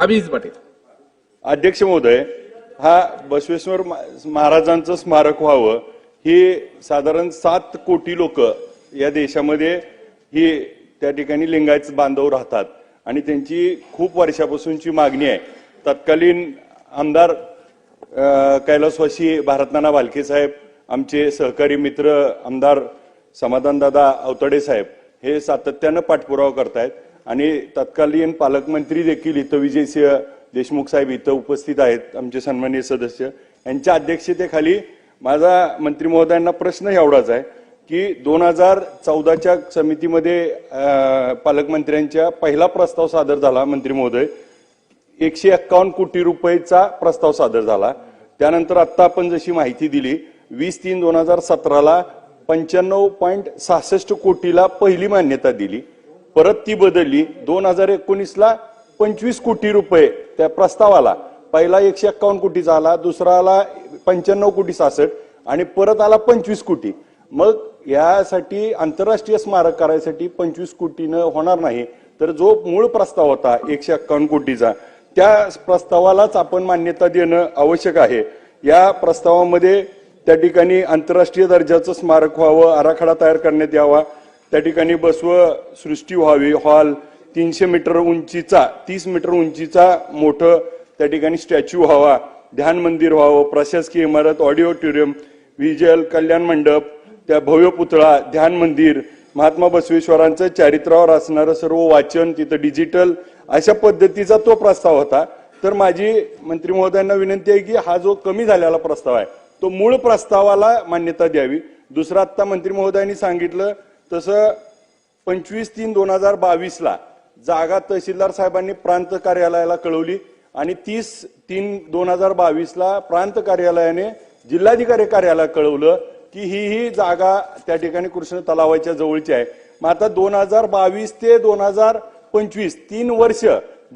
अभिज पाटील. अध्यक्ष महोदय हा बसवेश्वर मा- महाराजांचं स्मारक व्हावं ही साधारण सात कोटी लोक या देशामध्ये ही त्या ठिकाणी लिंगायत बांधव राहतात. आणि त्यांची खूप वर्षापासूनची मागणी आहे. तत्कालीन आमदार कैलासवासी भारतनाना भालके साहेब आमचे सहकारी मित्र आमदार समाधानदादा अवतडे साहेब हे सातत्यानं पाठपुरावा करतायत. आणि तत्कालीन पालकमंत्री देखील इथं विजयसिंह देशमुख साहेब इथं उपस्थित आहेत आमचे सन्माननीय सदस्य. यांच्या अध्यक्षतेखाली माझा मंत्री महोदयांना प्रश्न एवढाच आहे की दोन हजार चौदाच्या समितीमध्ये पालकमंत्र्यांच्या पहिला प्रस्ताव सादर झाला मंत्री महोदय. एकशे एक्कावन्न कोटी रुपयेचा प्रस्ताव सादर झाला. त्यानंतर आत्ता आपण जशी माहिती दिली वीस तीन दोन हजार सतराला पंच्याण्णव पॉईंट सहासष्ट कोटीला पहिली मान्यता दिली. परत ती बदलली. दोन हजार एकोणीसला पंचवीस कोटी रुपये त्या प्रस्तावाला. पहिला एकशे एक्कावन्न कोटीचा आला दुसरा आला पंच्याण्णव कोटी सासष्ट आणि परत आला पंचवीस कोटी. मग यासाठी आंतरराष्ट्रीय स्मारक करायसाठी पंचवीस कोटीनं होणार नाही. तर जो मूळ प्रस्ताव होता एकशे एक्कावन्न कोटीचा त्या प्रस्तावालाच आपण मान्यता देणं आवश्यक आहे. या प्रस्तावामध्ये त्या ठिकाणी आंतरराष्ट्रीय दर्जाचं स्मारक व्हावं आराखडा तयार करण्यात यावा त्या ठिकाणी बसव सृष्टी व्हावी. हॉल तीनशे मीटर उंचीचा तीस मीटर उंचीचा मोठं त्या ठिकाणी स्टॅच्यू व्हावा. ध्यान मंदिर व्हावं. प्रशासकीय इमारत ऑडिओटोरियम विजल कल्याण मंडप त्या भव्य पुतळा ध्यान मंदिर महात्मा बसवेश्वरांचं चारित्र्यावर असणारं सर्व वाचन तिथं डिजिटल अशा पद्धतीचा तो प्रस्ताव होता. तर माझी मंत्री महोदयांना विनंती आहे की हा जो कमी झालेला प्रस्ताव आहे तो मूळ प्रस्तावाला मान्यता द्यावी. दुसरा आत्ता मंत्री महोदयांनी सांगितलं तसं पंचवीस तीन दोन हजार बावीसला जागा तहसीलदार साहेबांनी प्रांत कार्यालयाला कळवली आणि तीस तीन दोन हजार बावीसला प्रांत कार्यालयाने जिल्हाधिकारी कार्यालयाला कळवलं की ही ही जागा त्या ठिकाणी कृष्ण तलावाच्या जवळची आहे. मग आता दोन हजार बावीस ते दोन हजार पंचवीस तीन वर्ष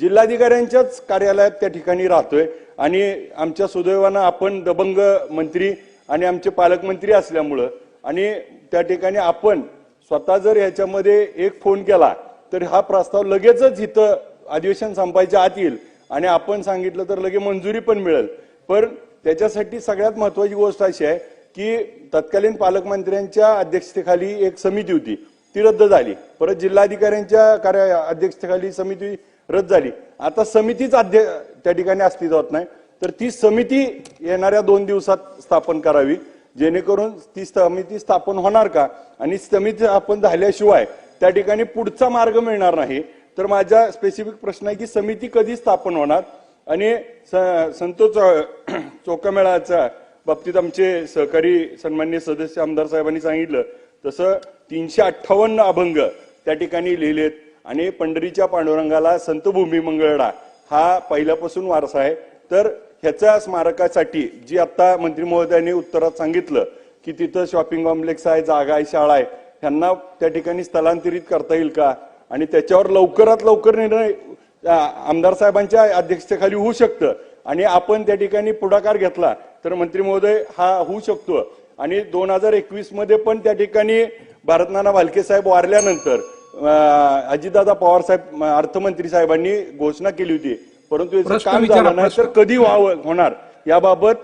जिल्हाधिकाऱ्यांच्याच कार्यालयात त्या ठिकाणी राहतोय आणि आमच्या सुदैवानं आपण दबंग मंत्री आणि आमचे पालकमंत्री असल्यामुळं आणि त्या ठिकाणी आपण स्वतः जर ह्याच्यामध्ये एक फोन केला तर हा प्रस्ताव लगेचच इथं अधिवेशन संपायच्या आत येईल. आणि आपण सांगितलं तर लगे मंजुरी पण मिळेल. पण त्याच्यासाठी सगळ्यात महत्वाची गोष्ट अशी आहे की तत्कालीन पालकमंत्र्यांच्या अध्यक्षतेखाली एक समिती होती. ती रद्द झाली. परत जिल्हाधिकाऱ्यांच्या कार्य अध्यक्षतेखाली समिती रद्द झाली. आता समितीच अध्य त्या ठिकाणी अस्तित्वात नाही. तर ती समिती येणाऱ्या दोन दिवसात स्थापन करावी. जेणेकरून ती समिती स्थापन होणार का? आणि समिती स्थापन झाल्याशिवाय त्या ठिकाणी पुढचा मार्ग मिळणार नाही. तर माझा स्पेसिफिक प्रश्न आहे की समिती कधी स्थापन होणार? आणि स- संतोष चोकामेळाच्या बाबतीत आमचे सहकारी सन्मान्य सदस्य आमदार साहेबांनी सांगितलं. तसं तीनशे अठ्ठावन्न अभंग त्या ठिकाणी लिहिलेत. आणि पंढरीच्या पांडुरंगाला संतभूमी मंगळडा हा पहिल्यापासून वारसा आहे. तर ह्याच्या स्मारकासाठी जी आता मंत्री महोदयांनी उत्तरात सांगितलं की तिथं शॉपिंग कॉम्प्लेक्स आहे जागा आहे शाळा आहे ह्यांना त्या ठिकाणी स्थलांतरित करता येईल का? आणि त्याच्यावर लवकरात लवकर निर्णय आमदार साहेबांच्या अध्यक्षतेखाली होऊ शकतं. आणि आपण त्या ठिकाणी पुढाकार घेतला तर मंत्री महोदय हा होऊ शकतो. आणि दोन हजार एकवीसमध्ये पण त्या ठिकाणी भारतनाना भालके साहेब वारल्यानंतर अजितदादा पवार साहेब अर्थमंत्री साहेबांनी घोषणा केली होती. परंतु याचं काम झालं नाही तर कधी व्हावं होणार? याबाबत